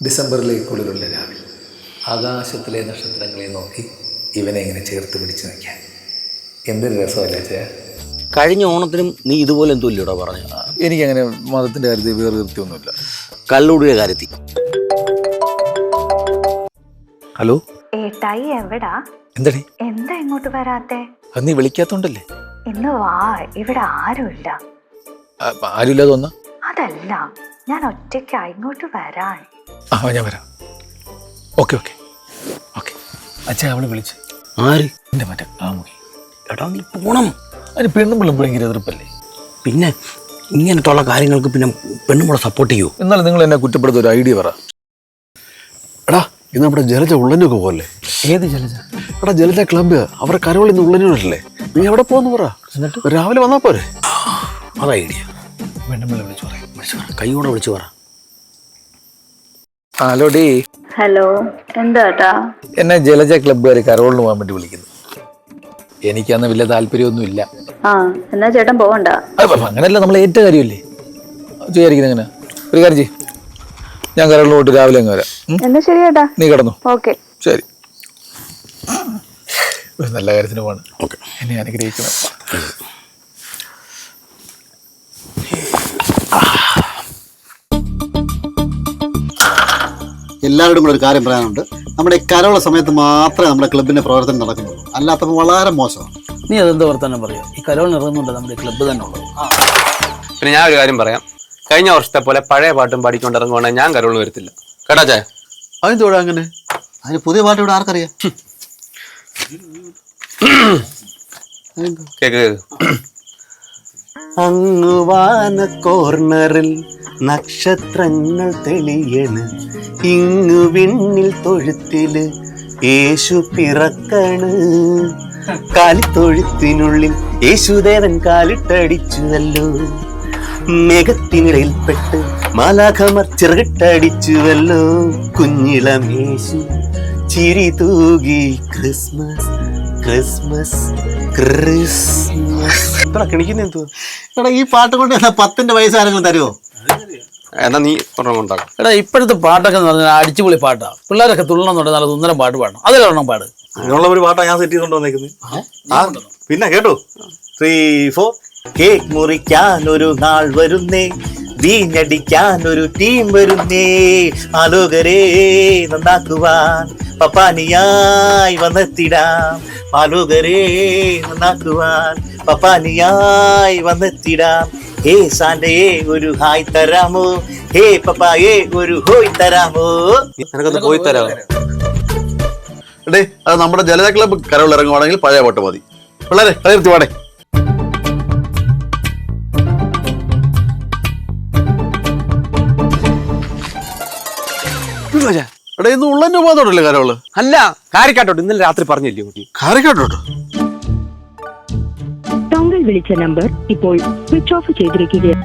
ഡിസംബറിലെ കുളിരുള്ള രാവിലെ ആകാശത്തിലെ നക്ഷത്രങ്ങളെ നോക്കി ഇവനെ ഇങ്ങനെ ചേർത്ത് പിടിച്ചു നിൽക്കാൻ എന്തൊരു രസമല്ലേ ചേ കഴിഞ്ഞ ഓണത്തിനും നീ ഇതുപോലെ എന്തോ ഇല്ലടാ പറഞ്ഞു എനിക്കങ്ങനെ മതത്തിന്റെ കാര്യത്തിൽ വേറെ തൃപ്തിയൊന്നുമില്ല. കള്ളുടിയുടെ കാര്യത്തിൽ ഹലോ? ഏട്ടായി എവിടാ? എന്തടി? എന്താ ഇങ്ങോട്ട് വരാത്തെ? അത് നീ വിളിക്കാത്തോണ്ടല്ലേ? ഇന്ന് വാ ഇവിടെ ആരുമില്ല. ആരുമില്ലാതെ വന്നാ? അതല്ല ഞാൻ ഒറ്റയ്ക്ക് ഇങ്ങോട്ട് വരാൻ. ആ ഞാൻ വരാം. Okay okay. ഓക്കെ. അച്ഛൻ അവളെ വിളിച്ച്. ആര്? എന്റെ മറ്റേ കാമുകി എടാ നീ പോണം. അതിന് പെണ്ണും പിള്ളും ഭയങ്കര എതിർപ്പല്ലേ? പിന്നെ ഇങ്ങനത്തുള്ള കാര്യങ്ങൾക്ക് പിന്നെ പെണ്ണുമ്പോളെ സപ്പോർട്ട് ചെയ്യൂ എന്നാലും നിങ്ങൾ എന്നെ കുറ്റപ്പെടുത്ത ഒരു ഐഡിയ പറ. എടാ ഇന്ന് നമ്മുടെ ജലജ ഉള്ളനൊക്കെ പോലെ ഏത് ജലജ? എടാ ജലജ ക്ലബ്ബ് അവരുടെ കരോളിൽ നിന്ന് ഉള്ളനോടല്ലേ നീ എവിടെ പോന്ന് പറ. എന്നിട്ട്? രാവിലെ വന്നാൽ പോരെ. അതാ ഐഡിയ. പെണ്ണുമ്പിള്ള വിളിച്ചു പറയാം വിളിച്ചു പറ. കൈയോടെ വിളിച്ചു പറ. Hello day. ഹലോ എന്താട്ടാ എന്നെ ജലജ ക്ലബ്ബുകാർ കരോളിന് പോകാൻ വേണ്ടി വിളിക്കുന്നു. എനിക്കന്ന് വലിയ താല്പര്യമൊന്നും ഇല്ല ആ എന്നാ ചേട്ടൻ പോവണ്ട? അങ്ങനല്ല നമ്മൾ ഏറ്റ കാര്യമില്ലേ? ചെയ്യാതിരിക്കുന്നത് എങ്ങനെ? ഒരു കാര്യം ചെയ്യ്. ഞാൻ കരോളിന് പോയിട്ട് രാവിലെ അങ്ങ് വരാം. ഉം? എന്നാ ശരി ചേട്ടാ നീ കിടന്നു. ഓക്കെ. ശരി. ഒരു നല്ല കാര്യത്തിന് പോകണം ഓക്കെ. എന്നെ അനുഗ്രഹിക്കണം. എല്ലാവരോടും കൂടെ ഒരു കാര്യം പറയാനുണ്ട്. നമ്മുടെ ഈ കരോള സമയത്ത് മാത്രമേ നമ്മുടെ ക്ലബിന്റെ പ്രവർത്തനം നടക്കുന്നുള്ളൂ. അല്ലാത്തപ്പോൾ വളരെ മോശമാണ്. നീ അതെന്ത് വർത്താനം പറയാം? ഈ കരോൾ ഇറങ്ങുന്നുണ്ട് നമ്മുടെ ക്ലബ്ബ് തന്നെ ഉള്ളത്. പിന്നെ ഞാൻ ഒരു കാര്യം പറയാം. കഴിഞ്ഞ വർഷത്തെ പോലെ പഴയ പാട്ടും പാടിക്കൊണ്ട് ഇറങ്ങുവാണെങ്കിൽ ഞാൻ കരോൾ വരത്തില്ല. കേട്ടാ ചേ അതെന്തോടാ അങ്ങനെ? അതിന് പുതിയ പാട്ട് ഇവിടെ ആർക്കറിയാം? Cake cake. അങ്ങുവാന കോർണറിൽ നക്ഷത്രങ്ങൾ തെളിയണ്. ഇങ്ങു വിണ്ണിൽ തൊഴുത്തിൽ യേശു പിറക്കണ്. കാലിത്തൊഴുത്തിനുള്ളിൽ യേശുദേവൻ കാലിട്ടടിച്ചുവല്ലോ. മേഘത്തിനിടയിൽപ്പെട്ട് മാലാഖമർ ചിറകിട്ടടിച്ചുവല്ലോ. കുഞ്ഞിളം യേശു ചിരി തൂകി ക്രിസ്മസ് ക്രിസ്മസ് ക്രിസ്മസ്. എത്ര കിണിക്കുന്ന എന്തോ എടാ ഈ പാട്ട് കൊണ്ട് പത്തിന്റെ വയസ്സാരെങ്കിലും തരുമോ എന്നാ നീ ഒരെണ്ണം എടാ ഇപ്പോഴത്തെ പാട്ടൊക്കെ എന്ന് പറഞ്ഞാൽ അടിച്ചുപൊളി പാട്ടാണ് പിള്ളേരൊക്കെ തുള്ളണമെന്നുണ്ട് നല്ല സുന്ദരം പാട്ട് പാടണം. അതിലൊരെണ്ണം പാട്. അങ്ങനെയുള്ള ഒരു പാട്ടാണ് ഞാൻ സെറ്റ് ചെയ്തോണ്ട് വന്നേക്കുന്നത് പിന്നെ കേട്ടോ. ത്രീ ഫോർ കേക്ക് മുറിക്കാൻ ഒരു നാൾ വരുന്നേ. വീഞ്ഞടിക്കാൻ ഒരു ടീം വരുന്നേ. ആലോകരെ നന്നാക്കുവാൻ പപ്പാനിയായി വന്നെത്തിടാം. ആലോകരെ നന്നാക്കുവാൻ പപ്പാനിയായി വന്നെത്തിടാം. ഹേ സാന്റയെ ഒരു ഹായ് തരാമോ? ഹേ പപ്പായെ ഒരു ഹോയ് തരാമോ? നിനക്കൊന്ന് പോയി തരാമോ? എടേ അത് നമ്മുടെ ജലജ ക്ലബ് കരോളിൽ ഇറങ്ങുവാണെങ്കിൽ പഴയ പാട്ട് മതി. പിള്ളേരെ കളയിരുത്തി പാടേ. എടേ ഇന്ന് ഉള്ളന്റെ പോകാത്തോടല്ലേ കരവൾ അല്ല കാരിക്കാട്ടോട്ട് ഇന്നലെ രാത്രി പറഞ്ഞില്ലേ കുട്ടി? കാറിക്കാട്ടോട്ടോ വിളിച്ച നമ്പർ ഇപ്പോൾ സ്വിച്ച് ഓഫ് ചെയ്തിരിക്കുകയാണ്.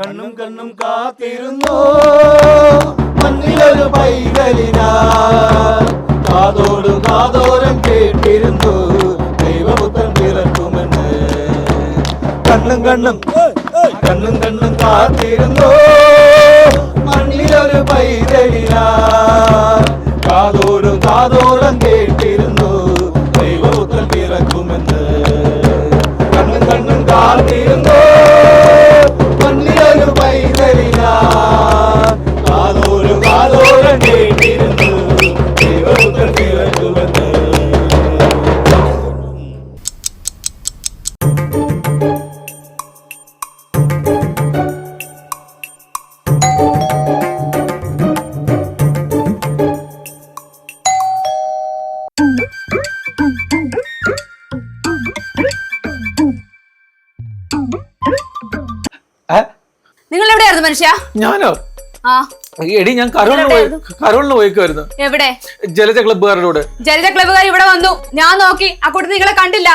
കണ്ണും കണ്ണും കാത്തിരുന്നു? മണ്ണിലൊരു പൈകലിനാ കാതോട് കാതോരം കേട്ടിരുന്നു. ദൈവപുത്രൻ പിറക്കുമെന്ന്. കണ്ണും കണ്ണും കണ്ണും കണ്ണും കാത്തിരുന്നു? കാത്തിരുന്നു എവിടെയായിരുന്നു മനുഷ്യ? ഞാനോ? ആ. എടി ഞാൻ കരോളിന് പോയി കരോളിന് പോയിക്കുമായിരുന്നു എവിടെ? ജലജ ക്ലബുകാരോട് ജലജ ക്ലബ്ബുകാർ ഇവിടെ വന്നു. ഞാൻ നോക്കി. ആ കൂട്ടത്തിൽ നിങ്ങളെ കണ്ടില്ല.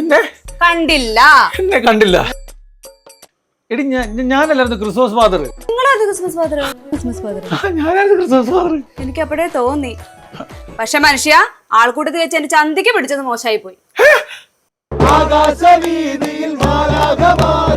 എന്നെ? കണ്ടില്ല. എന്നെ കണ്ടില്ല. എടി ഞാൻ ഞാനല്ലായിരുന്നു Christmas father Christmas father Christmas father ഞാനായിരുന്നു ക്രിസ്മസ് ഫാദർ എനിക്ക് അപ്പോഴേ തോന്നി. പക്ഷെ മനുഷ്യ ആൾക്കൂട്ടത്തിൽ വെച്ച് എന്റെ ചന്തിക്ക് പിടിച്ചത് മോശമായി പോയി ആകാശവീതിയിൽ മാലാകമാനവർ